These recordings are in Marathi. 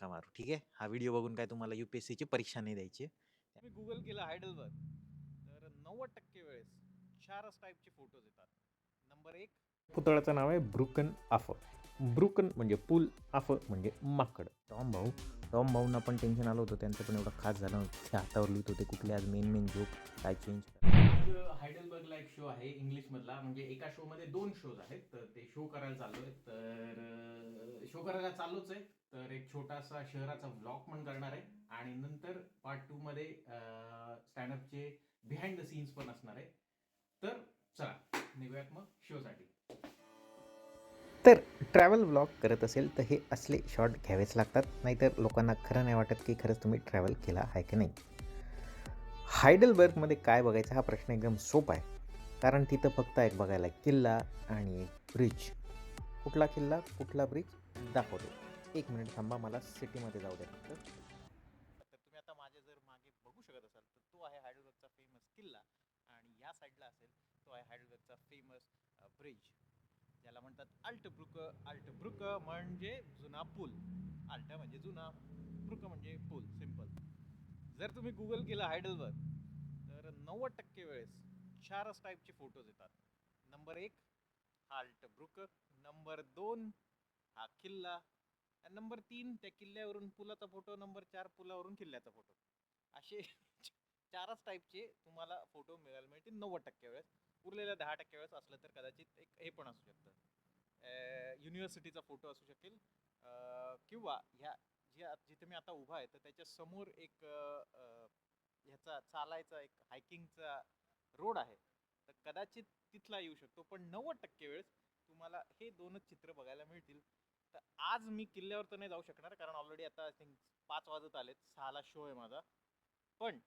नका मारू ठीक आहे? हा व्हिडिओ बघून काय तुम्हाला युपीएससीची परीक्षा नाही द्यायची. मी गुगल केलं हायडलबर्ग तर नव्वद टक्के वेळेस चारच टाईपचे फोटोज येतात. नंबर एक. पुतळ्याचं नाव आहे ब्रुकन आफ ब्रुकन म्हणजे पूल आफ म्हणजे माकड. टॉम भाऊ टॉम भाऊंना पण टेन्शन आलं होतं त्यांचं पण एवढं खास झालं. ते हातावर लिहित होते कुठले आज मेन मेन जोक काय चेंज हायडलबर्गला एक शो आहे इंग्लिशमधला. म्हणजे एका शो मध्ये दोन शोज आहेत. तर ते शो करायला चाललोय. तर शो करायला चाललोच आहे. तर एक छोटासा शहराचा व्लॉग पण करणार आहे. आणि नंतर पार्ट टू मध्ये स्टँडअपचे बिहाइंड द सीन्स पण असणार आहे. तर चला निघूयात मग शोसाठी तर ट्रॅव्हल ब्लॉग करत असेल तर हे असले शॉर्ट घ्यावेच लागतात. नाहीतर लोकांना खरं नाही वाटत की खरंच तुम्ही ट्रॅव्हल केला आहे की नाही. हायडलबर्गमध्ये काय बघायचं हा प्रश्न एकदम सोपा आहे. कारण तिथं फक्त एक बघायला किल्ला आणि एक ब्रिज कुठला किल्ला कुठला ब्रिज दाखवतो. एक मिनिट थांबा मला सिटीमध्ये जाऊ द्या. फक्त तर तुम्ही आता माझ्या जर मागे बघू शकत असाल तर तो आहे हायडलबर्गचा फेमस किल्ला आणि या साईडला असेल तो आहे हायडलबर्गचा फेमस ब्रिज ज्याला म्हणतात अल्टब्रुक अल्टब्रुक म्हणजे जुना पूल. अल्ट म्हणजे जुना ब्रुक म्हणजे पूल सिंपल जर तुम्ही गुगल केलं हायडलवर तर नव्वद टक्के वेळेस चारच टाईपचे फोटोज येतात. नंबर एक हा अल्टब्रुक नंबर दोन हा किल्ला. आणि नंबर तीन त्या किल्ल्यावरून पुलाचा फोटो नंबर चार पुलावरून किल्ल्याचा फोटो असे चारच टाईपचे तुम्हाला फोटो मिळायला मिळतील नव्वद टक्के वेळेस. उरलेल्या दहा टक्के वेळेस असलं तर कदाचित एक हे पण असू शकतं. युनिव्हर्सिटीचा फोटो असू शकेल. किंवा ह्या जिथे मी आता उभा आहे तर त्याच्यासमोर एक ह्याचा चालायचा एक हायकिंगचा रोड आहे. तर कदाचित तिथला येऊ शकतो पण नव्वद टक्के वेळेस तुम्हाला हे दोनच चित्र बघायला मिळतील. तर आज मी किल्ल्यावर तर नाही जाऊ शकणार कारण ऑलरेडी आता आय थिंक पाच वाजत आलेत सहाला शो आहे माझा. पण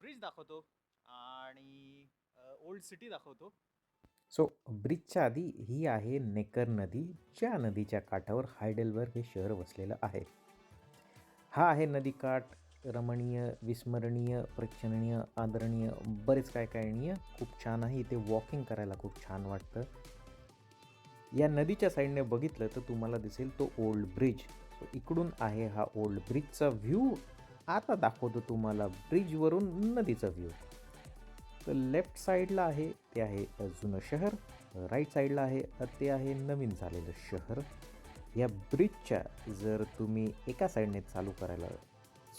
ब्रिज दाखवतो आणि ओल्ड सिटी दाखवतो. सो ब्रिजच्या आधी ही आहे नेकर नदी ज्या नदीच्या काठावर हायडेलबर्ग हे शहर वसलेलं आहे. हा आहे नदीकाठ रमणीय विस्मरणीय प्रेक्षणीय आदरणीय बरेच काय कायणीय खूप छान आहे इथे वॉकिंग करायला खूप छान वाटतं. या नदीच्या साईडने बघितलं तर तुम्हाला दिसेल तो ओल्ड ब्रिज सो इकडून आहे हा ओल्ड ब्रिजचा व्ह्यू आता दाखवतो तुम्हाला ब्रिजवरून नदीचा व्ह्यू तर लेफ्ट साईडला आहे ते आहे जुनं शहर. राईट साईडला आहे ते आहे नवीन झालेलं शहर. या ब्रिजच्या जर तुम्ही एका साईडने चालू करायला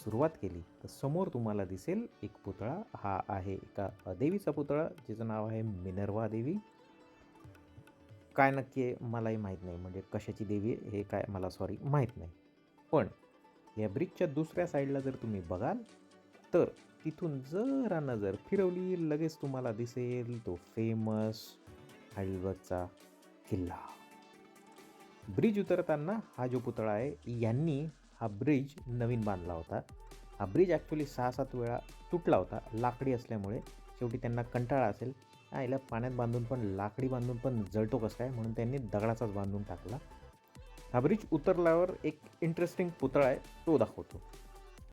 सुरुवात केली तर समोर तुम्हाला दिसेल एक पुतळा. हा आहे एका देवीचा पुतळा जिचं नाव आहे मिनर्वा देवी. काय नक्की आहे मलाही माहीत नाही. म्हणजे कशाची देवी आहे हे काय मला सॉरी माहीत नाही. पण या ब्रिजच्या दुसऱ्या साईडला जर तुम्ही बघाल तर तिथून जरा नजर फिरवली लगेच तुम्हाला दिसेल तो फेमस हायडलबर्गचा किल्ला. ब्रिज उतरताना हा जो पुतळा आहे यांनी हा ब्रिज नवीन बांधला होता. हा ब्रिज ॲक्च्युली सहा सात वेळा तुटला होता लाकडी असल्यामुळे. शेवटी त्यांना कंटाळा असेल. आईला याला पाण्यात बांधून पण लाकडी बांधून पण जळतो कसं काय? म्हणून त्यांनी दगडाचाच बांधून टाकला. हा ब्रिज उतरल्यावर एक इंटरेस्टिंग पुतळा आहे तो दाखवतो.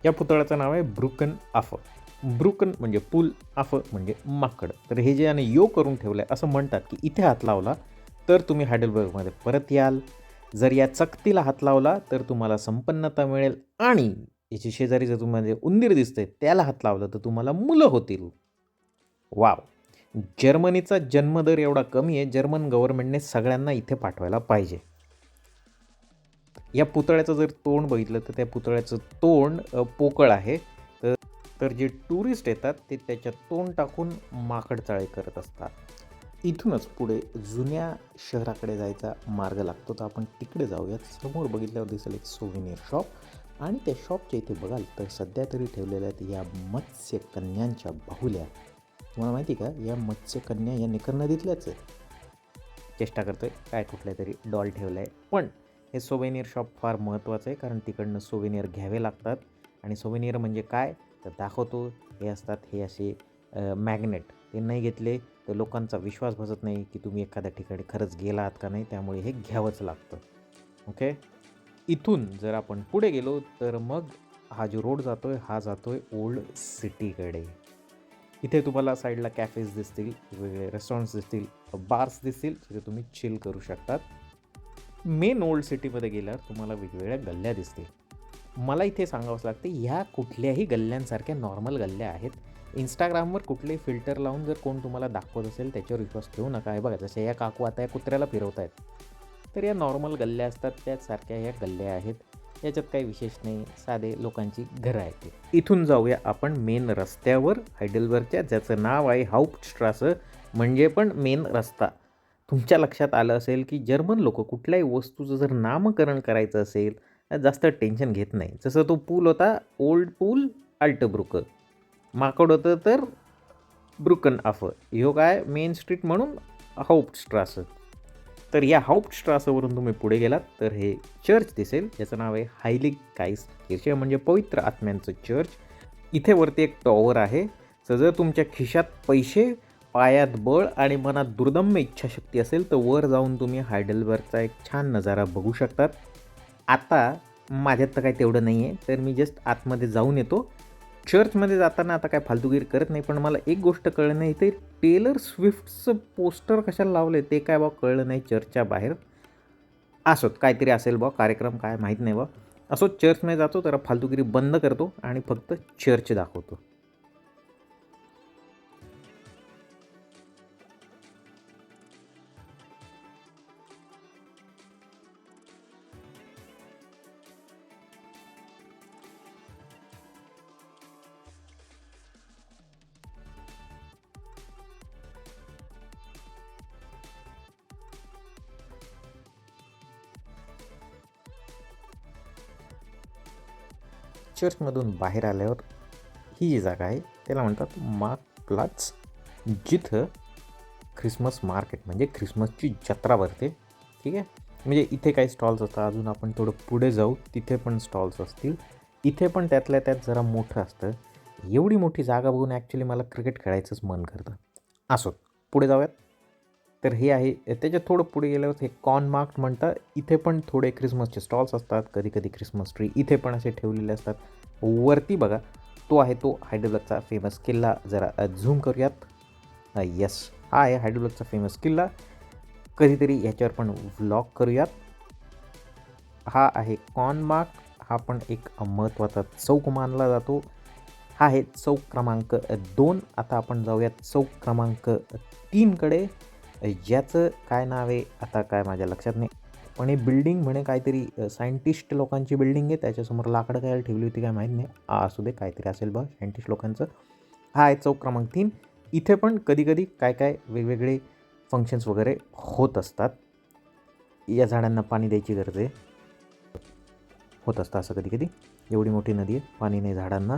या पुतळ्याचं नाव आहे ब्रुकन आफ ब्रुकन म्हणजे पूल आफ म्हणजे माकड. तर हे जे याने यो करून ठेवलं आहे असं म्हणतात की इथे हात लावला तर तुम्ही हायडलबर्गमध्ये परत याल. जर या चकतीला हात लावला तर तुम्हाला संपन्नता मिळेल आणि याची शेजारी जर तुम्हाला उंदीर दिसते त्याला हात लावलं तर तुम्हाला मुलं होतील. वाव! जर्मनीचा जन्मदर एवढा कमी आहे जर्मन गव्हर्नमेंटने सगळ्यांना इथे पाठवायला पाहिजे. या पुतळ्याचं जर तोंड बघितलं तर त्या पुतळ्याचं तोंड पोकळ आहे. तर जे टुरिस्ट येतात ते त्याच्यात तोंड टाकून माकडचाळे करत असतात. इथूनच पुढे जुन्या शहराकडे जायचा मार्ग लागतो. तर आपण तिकडे जाऊयात. समोर बघितल्यावर दिसेल एक सोविनियर शॉप आणि त्या शॉपच्या इथे बघाल तर सध्या तरी ठेवलेल्या आहेत या मत्स्यकन्यांच्या बाहुल्या. तुम्हाला माहिती का? या मत्स्यकन्या या निकर नदीतल्याच आहेत. चेष्टा करतोय काय कुठल्या तरी डॉल ठेवलं आहे पण हे सोवेनियर शॉप फार महत्त्वाचं आहे कारण तिकडनं सोवेनियर घ्यावे लागतात. आणि सोवेनियर म्हणजे काय? तर दाखवतो हे असतात हे असे मॅग्नेट ते नाही घेतले तर लोकांचा विश्वास बसत नाही की तुम्ही एखाद्या ठिकाणी खरंच गेला आहात का नाही त्यामुळे हे घ्यावंच लागतं. ओके इथून जर आपण पुढे गेलो तर मग हा जो रोड जातो आहे हा जातो आहे ओल्ड सिटीकडे इथे तुम्हाला साईडला कॅफेज दिसतील वेगवेगळे रेस्टॉरंट्स दिसतील बार्स दिसतील तिथे तुम्ही चिल करू शकतात. मेन ओल्ड सिटीमध्ये गेल्यावर तुम्हाला वेगवेगळ्या गल्ल्या दिसतील. मला इथे सांगावंच लागते ह्या कुठल्याही गल्ल्यांसारख्या नॉर्मल गल्ल्या आहेत. इंस्टाग्रामवर कुठलेही फिल्टर लावून जर कोण तुम्हाला दाखवत असेल त्याच्यावर विश्वास ठेवू नका. हे बघा जसे या काकू आता या कुत्र्याला फिरवत आहेत तर या नॉर्मल गल्ल्या असतात त्याचसारख्या ह्या गल्ल्या आहेत. याच्यात काही विशेष नाही साधे लोकांची घरं आहेत इथून जाऊया आपण मेन रस्त्यावर हायडलबर्गच्या ज्याचं नाव आहे हाऊपस्ट्रास म्हणजे पण मेन रस्ता. तुमच्या लक्षात आलं असेल की जर्मन लोक कुठल्याही वस्तूचं जर नामकरण करायचं असेल जास्त टेन्शन घेत नाही. जसं तो पूल होता ओल्ड पूल अल्टब्रुक. माकड होतं तर ब्रुकन आफ ह्यो काय? मेन स्ट्रीट म्हणून हाऊपस्ट्रास तर या हाऊपस्ट्रासवरून तुम्ही पुढे गेलात तर हे चर्च दिसेल. ज्याचं नाव आहे हायलिक काईस किर्चे म्हणजे पवित्र आत्म्यांचं चर्च. इथे वरती एक टॉवर आहे. तर जर तुमच्या खिशात पैसे पायात बळ आणि मनात दुर्दम्य इच्छाशक्ती असेल तर वर जाऊन तुम्ही हायडलबर्गचा एक छान नजारा बघू शकतात. आता माझ्यात तर काही तेवढं नाही आहे तर मी जस्ट आतमध्ये जाऊन येतो. चर्चमध्ये जाताना आता काय फालतूगिरी करत नाही पण मला एक गोष्ट कळलं नाही. ते टेलर स्विफ्टचं पोस्टर कशाला लावलं आहे ते काय बा कळलं नाही चर्चच्या बाहेर. असोत काहीतरी असेल बा कार्यक्रम काय माहीत नाही बा असो चर्चमध्ये जातो तर फालतूगिरी बंद करतो आणि फक्त चर्च दाखवतो. चर्चमधून बाहेर आल्यावर ही जी जागा आहे त्याला म्हणतात मार्क प्लाच जिथं ख्रिसमस मार्केट म्हणजे ख्रिसमसची जत्रा भरते. ठीक आहे? म्हणजे इथे काही स्टॉल्स असतात अजून आपण थोडं पुढे जाऊ तिथे पण स्टॉल्स असतील. इथे पण त्यातल्या त्यात जरा मोठं असतं. एवढी मोठी जागा बघून ॲक्च्युली मला क्रिकेट खेळायचंच मन करतं. असो पुढे जाऊयात. तर हे आहे त्याच्यात थोडं पुढे गेल्यावर हे कॉर्न मार्क म्हणतात. इथे पण थोडे ख्रिसमसचे स्टॉल्स असतात कधी कधी ख्रिसमस ट्री इथे पण असे ठेवलेले असतात. वरती बघा तो आहे तो हायड्रोलॉगचा फेमस किल्ला. जरा झूम करूयात. येस हा आहे हायड्रोलॉगचा फेमस किल्ला. कधीतरी ह्याच्यावर पण व्लॉग करूयात. हा आहे कॉर्न मार्क हा पण एक महत्त्वाचा चौक मानला जातो. हा आहे चौक क्रमांक दोन. आता आपण जाऊयात चौक क्रमांक तीनकडे. याचं काय नाव आहे? आता काय माझ्या लक्षात नाही. पण हे बिल्डिंग म्हणे काहीतरी सायंटिस्ट लोकांची बिल्डिंग आहे. त्याच्यासमोर लाकडं काय ठेवली होती काय माहीत नाही. असू दे काहीतरी असेल बा सायंटिस्ट लोकांचं. हा आहे चौक क्रमांक तीन. इथे पण कधीकधी काय काय वेगवेगळे फंक्शन्स वगैरे होत असतात. या झाडांना पाणी द्यायची गरज आहे. होत असतं असं कधी कधी एवढी मोठी नदी आहे पाणी नाही झाडांना.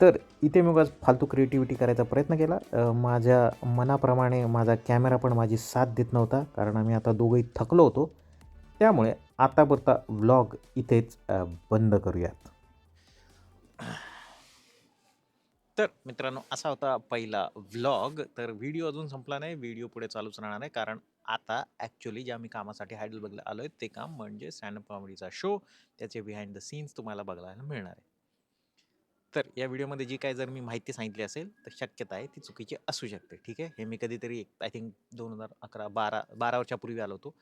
तर इथे मग आज फालतू क्रिएटिव्हिटी करायचा प्रयत्न केला. माझ्या मनाप्रमाणे माझा कॅमेरा पण माझी साथ देत नव्हता कारण आम्ही आता दोघंही थकलो होतो. त्यामुळे आतापुरता व्लॉग इथेच बंद करूयात. तर मित्रांनो असा होता पहिला व्लॉग तर व्हिडिओ अजून संपला नाही व्हिडिओ पुढे चालूच राहणार आहे कारण आता ॲक्च्युली ज्या मी कामासाठी हायडल बघायला आलो आहे ते काम म्हणजे स्टँडअप कॉमेडीचा शो त्याचे बिहाइंड द सीन्स तुम्हाला बघायला मिळणार आहे. तर या व्हिडिओमध्ये जी काय जर मी माहिती सांगितली असेल तर शक्यता आहे ती चुकीची असू शकते ठीक आहे? हे मी कधीतरी एक आय थिंक दोन हजार अकरा बारा बारा वर्षापूर्वी आलो होतो.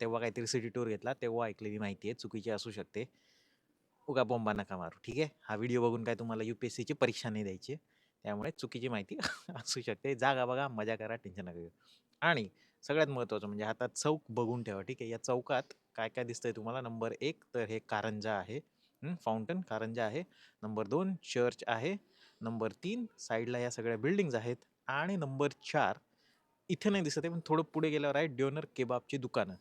तेव्हा काहीतरी सिटी टूर घेतला तेव्हा ऐकलेली माहिती आहे चुकीची असू शकते. उगा बोंबा नका मारू ठीक आहे? हा व्हिडिओ बघून काय तुम्हाला यू पी एस सीची परीक्षा नाही द्यायची आहे. त्यामुळे चुकीची माहिती असू शकते. जागा बघा मजा करा टेन्शन नका घेऊ. आणि सगळ्यात महत्त्वाचं म्हणजे आता चौक बघून ठेवा ठीक आहे? या चौकात काय काय दिसतंय तुम्हाला? नंबर एक तर हे कारंजा आहे. फाउंटन कारंजा आहे. नंबर दोन चर्च आहे. नंबर तीन साईडला या सगळ्या बिल्डिंग्ज आहेत. आणि नंबर चार इथे नाही दिसत आहे पण थोडं पुढे गेल्यावर आहे ड्योनर केबाबची दुकानं.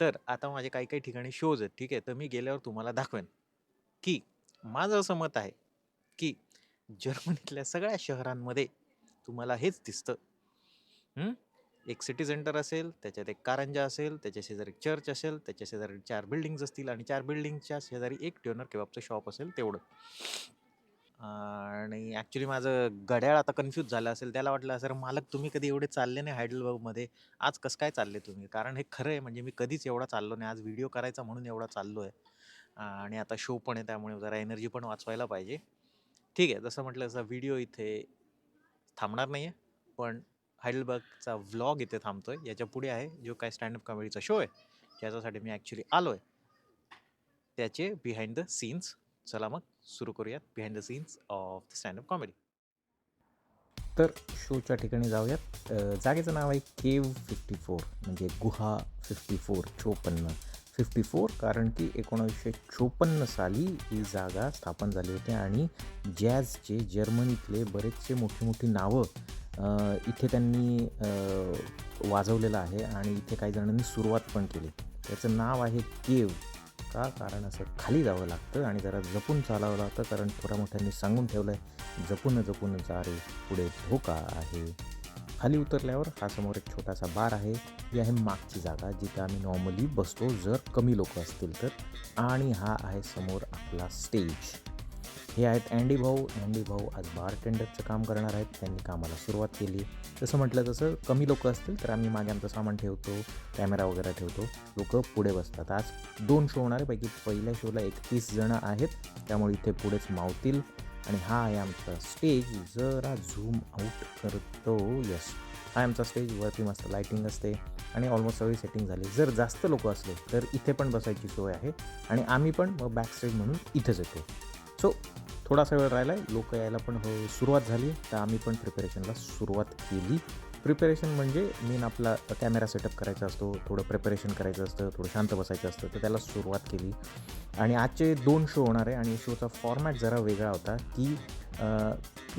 तर आता माझे काही काही ठिकाणी शोज आहेत ठीक आहे? तर मी गेल्यावर तुम्हाला दाखवेन की माझं असं मत आहे की जर्मनीतल्या सगळ्या शहरांमध्ये तुम्हाला हेच दिसतं. एक सिटी सेंटर असेल त्याच्यात एक कारंजा असेल त्याच्या शेजारी चर्च असेल त्याच्या शेजारी चार बिल्डिंग्ज असतील आणि चार बिल्डिंगच्या शेजारी एक ट्युनर केबाबचं शॉप असेल तेवढं. आणि ॲक्च्युली माझं घड्याळ आता कन्फ्यूज झालं असेल त्याला वाटलं सर मालक तुम्ही कधी एवढे चालले नाही हायडलबर्गमध्ये आज कसं काय चालले तुम्ही? कारण हे खरं आहे म्हणजे मी कधीच एवढा चाललो नाही. आज व्हिडिओ करायचा म्हणून एवढा चाललो आहे. आणि आता शो पण आहे त्यामुळे जरा एनर्जी पण वाचवायला पाहिजे. ठीक आहे जसं म्हटलं तसं व्हिडिओ इथे थांबणार नाही आहे पण हायडलबर्गचा व्लॉग इथे थांबतो आहे याच्यापुढे आहे जो काय स्टँडअप कॉमेडीचा शो आहे ज्याच्यासाठी मी ॲक्च्युली आलो आहे त्याचे बिहाइंड द सीन्स चला मग सुरू करूयात. Behind the scenes of the standup comedy. तर शोच्या ठिकाणी जाऊयात. जागेचं नाव आहे केव फिफ्टी फोर म्हणजे गुहा फिफ्टी फोर चोपन्न फिफ्टी फोर कारण की एकोणावीसशे चोपन्न साली ही जागा स्थापन झाली होती आणि जॅझचे जर्मनीतले बरेचसे मोठी मोठी नावं इथे त्यांनी वाजवलेलं आहे आणि इथे काही जणांनी सुरुवात पण केली. त्याचं नाव आहे केव. का? कारण असं खाली जावं लागतं आणि जरा जपून चालावं लागतं कारण थोड्या मोठ्यांनी सांगून ठेवलं आहे जपून जपून जा रे पुढे धोका आहे. खाली उतरल्यावर हा समोर एक छोटासा बार आहे. ही आहे मागची जागा जिथे आम्ही नॉर्मली बसतो. जर कमी लोक असतील तर. आणि हा आहे समोर आपला स्टेज हे आहेत अँडी भाऊ. अँडी भाऊ आज बारटेंडरचं काम करणार आहेत. त्यांनी कामाला सुरुवात केली. तसं म्हटलं तसं कमी लोक असतील तर आम्ही मागे आमचं सामान ठेवतो कॅमेरा वगैरे ठेवतो. लोक पुढे बसतात. आज दोन शो होणार आहे. पैकी पहिल्या शोला एकतीस जणं आहेत. त्यामुळे इथे पुढेच मावतील. आणि हा आहे आमचा स्टेज जरा झूम आऊट करतो. यस हा आमचा स्टेज वरती मस्त लाईटिंग असते. आणि ऑलमोस्ट सगळी सेटिंग झाली. जर जास्त लोक असले तर इथे पण बसायची सोय आहे. आणि आम्ही पण मग बॅक स्टेज म्हणून इथंच येतो. सो थोडासा वेळ राहिला आहे लोक यायला पण हो सुरुवात झाली. तर आम्ही पण प्रिपरेशनला सुरुवात केली. प्रिपरेशन म्हणजे मेन आपला कॅमेरा सेटअप करायचा असतो थोडं प्रिपरेशन करायचं असतं थोडं शांत बसायचं असतं. तर त्याला सुरुवात केली. आणि आजचे दोन शो होणार आहे. आणि शोचा फॉर्मॅट जरा वेगळा होता की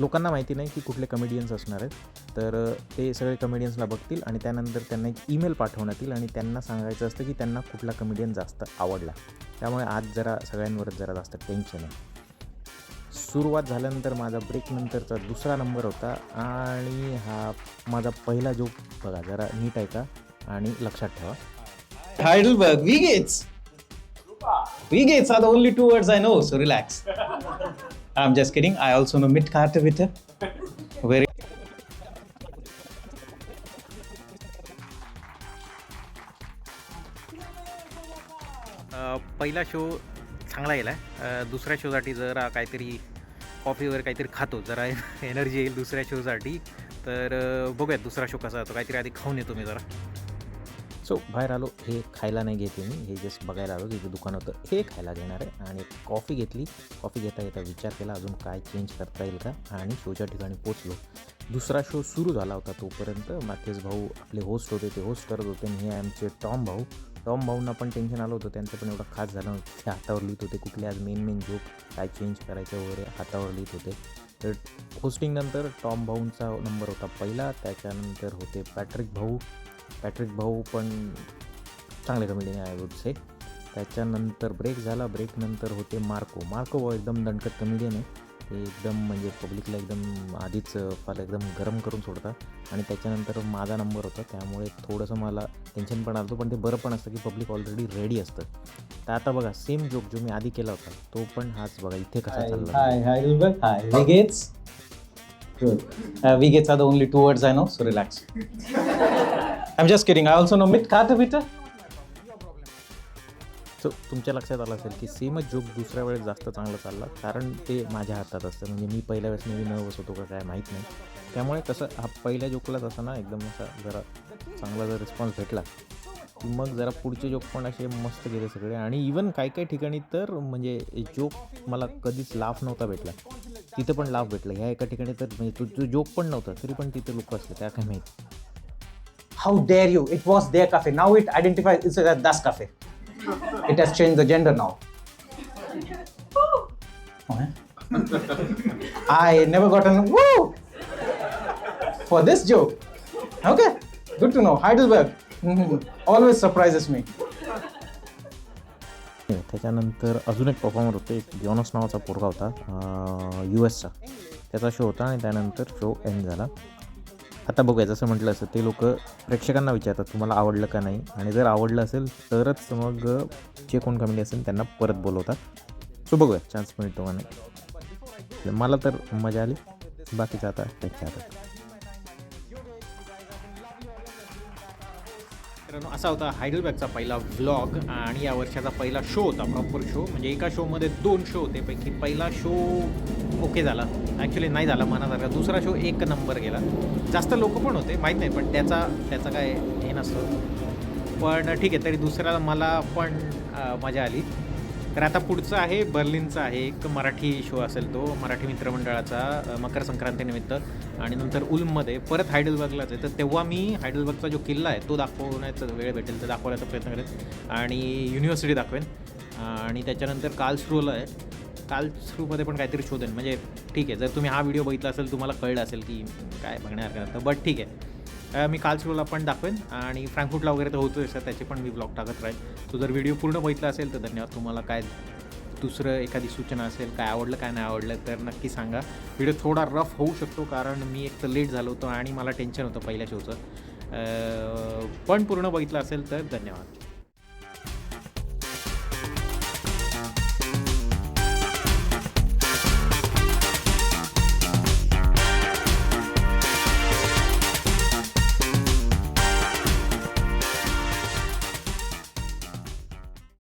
लोकांना माहिती नाही की कुठले कमेडियन्स असणार आहेत. तर ते सगळे कमेडियन्सला बघतील आणि त्यानंतर त्यांना एक ईमेल पाठवण्यात येईल आणि त्यांना सांगायचं असतं की त्यांना कुठला कमेडियन जास्त आवडला. त्यामुळे आज जरा सगळ्यांवरच जरा जास्त टेन्शन आहे. सुरुवात झाल्यानंतर माझा ब्रेक नंतरचा दुसरा नंबर होता. आणि हा माझा पहिला जो बघा जरा नीट ऐका आणि लक्षात ठेवा. थायडल बघ वी गेट्स वी gates are only two words I know so relax I am just kidding I also know मिट कार्ट विथ व्हेरी पहिला शो चांगला गेला दुसऱ्या शोसाठी जरा काहीतरी कॉफी वगैरे काहीतरी खातो जरा एनर्जी येईल दुसऱ्या शोसाठी. तर बघूयात दुसरा शो कसा जातो काहीतरी आधी खाऊन येतो मी जरा. सो बाहेर आलो हे खायला नाही घेते मी. हे जस्ट बघायला आलो की दुकान होतं. हे खायला घेणार आहे. आणि कॉफी घेतली. कॉफी घेता घेता विचार केला अजून काय चेंज करता येईल का? आणि शोच्या ठिकाणी पोचलो दुसरा शो सुरू झाला होता तोपर्यंत. माथेस भाऊ आपले होस्ट होते ते होस्ट करत होते. आणि हे आमचे टॉम भाऊ. टॉम भाऊंना पण टेन्शन आलं होतं. त्यांचं पण एवढं खास झालं नव्हतं. ते हातावर लिहित होते कुठले. आज मेन मेन जोक काय चेंज करायचं वगैरे हातावर लिहित होते. तर होस्टिंगनंतर टॉम भाऊंचा नंबर होता पहिला. त्याच्यानंतर होते पॅट्रिक भाऊ. पॅट्रिक भाऊ पण चांगले कमेडियन आहे वुड से त्याच्यानंतर ब्रेक झाला. ब्रेकनंतर होते मार्को मार्को भाऊ एकदम दणकट कमेडियन आहे. ते एकदम म्हणजे पब्लिकला एकदम आधीच फार एकदम गरम करून सोडतात. आणि त्याच्यानंतर माझा नंबर होता त्यामुळे थोडंसं मला टेन्शन पण आलं होतं पण ते बरं पण असतं की पब्लिक ऑलरेडी रेडी असतं. तर आता बघा सेम जोक जो मी आधी केला होता तो पण हाच बघा इथे कसा चालला. wie geht's? Good. Uh, wie geht's are the only two words I know, so relax. I'm just so तुमच्या लक्षात आलं असेल की सेमच जोक दुसऱ्या वेळेस जास्त चांगला चालला कारण ते माझ्या हातात असतं. म्हणजे मी पहिल्या वेळेस नेहमी नर्वस होतो का काय माहीत नाही. त्यामुळे कसं हा पहिल्या जोकलाच असा ना एकदम असा जरा चांगला जर रिस्पॉन्स भेटला की मग जरा पुढचे जोक पण असे मस्त गेले सगळे. आणि इवन काही काही ठिकाणी तर म्हणजे जोक मला कधीच लाफ नव्हता भेटला. तिथं पण लाफ भेटला. ह्या एका ठिकाणी तर म्हणजे तो जोक पण नव्हता तरी पण तिथे लोक असले त्या काय माहिती? How dare you it was डेअ काफे नाऊ इट आयडेंटिफाय it's दास cafe It has changed the gender now. Oh. I never got an woo for this joke. Okay, good to know. Heidelberg Mhm. always surprises me. त्याच्यानंतर अजून एक परफॉर्मर होते एक जॉनस नावाचा पोरगा होता यू एसचा त्याचा शो होता आणि त्यानंतर शो एंड झाला आता बघूया जसं म्हटलं असं ते लोक प्रेक्षकांना विचारतात तुम्हाला आवडलं का नाही? आणि जर आवडलं असेल तरच मग जे कोण कमेडी असेल त्यांना परत बोलवतात. सो बघूया चान्स मिळतो का नाही? मला तर मजा आली. बाकीचं आता त्याच्या हातात मित्रांनो असा होता हायडलबॅगचा पहिला व्लॉग आणि या वर्षाचा पहिला शो होता प्रॉपर शो म्हणजे एका शोमध्ये दोन शो होते पैकी पहिला शो ओके झाला. ॲक्च्युली नाही झाला मनासारखा दुसरा शो एक नंबर गेला. जास्त लोक पण होते माहीत नाही पण त्याचा त्याचा काय हे नसतो. पण ठीक आहे तरी दुसऱ्याला मला पण मजा आली. तर आता पुढचं आहे बर्लिनचा आहे एक मराठी शो असेल तो मराठी मित्रमंडळाचा मकर संक्रांतीनिमित्त आणि नंतर उल्ममध्ये परत हायडलबर्गलाच आहे. तर तेव्हा मी हायडलबर्गचा जो किल्ला आहे तो दाखवण्याचा वेळ भेटेल तर दाखवण्याचा प्रयत्न करेन. आणि युनिव्हर्सिटी दाखवेन. आणि त्याच्यानंतर कालस्रोला आहे. कालस्रूमध्ये पण काहीतरी शोधेन. म्हणजे ठीक आहे जर तुम्ही हा व्हिडिओ बघितला असेल तुम्हाला कळलं असेल की काय बघण्यासारखं तर बट ठीक आहे. मी कालस्रूला पण दाखवेन आणि फ्रँकफूटला वगैरे तर होतो आहे त्याचे पण मी ब्लॉग टाकत राहील. तो जर व्हिडिओ पूर्ण बघितला असेल तर धन्यवाद. तुम्हाला काय दुसरं एखादी सूचना असेल काय आवडलं काय नाही आवडलं तर नक्की सांगा. व्हिडिओ थोडा रफ होऊ शकतो कारण मी एक तर लेट झालो होतो आणि मला टेन्शन होतं पहिल्या शोचं. पण पूर्ण बघितलं असेल तर धन्यवाद.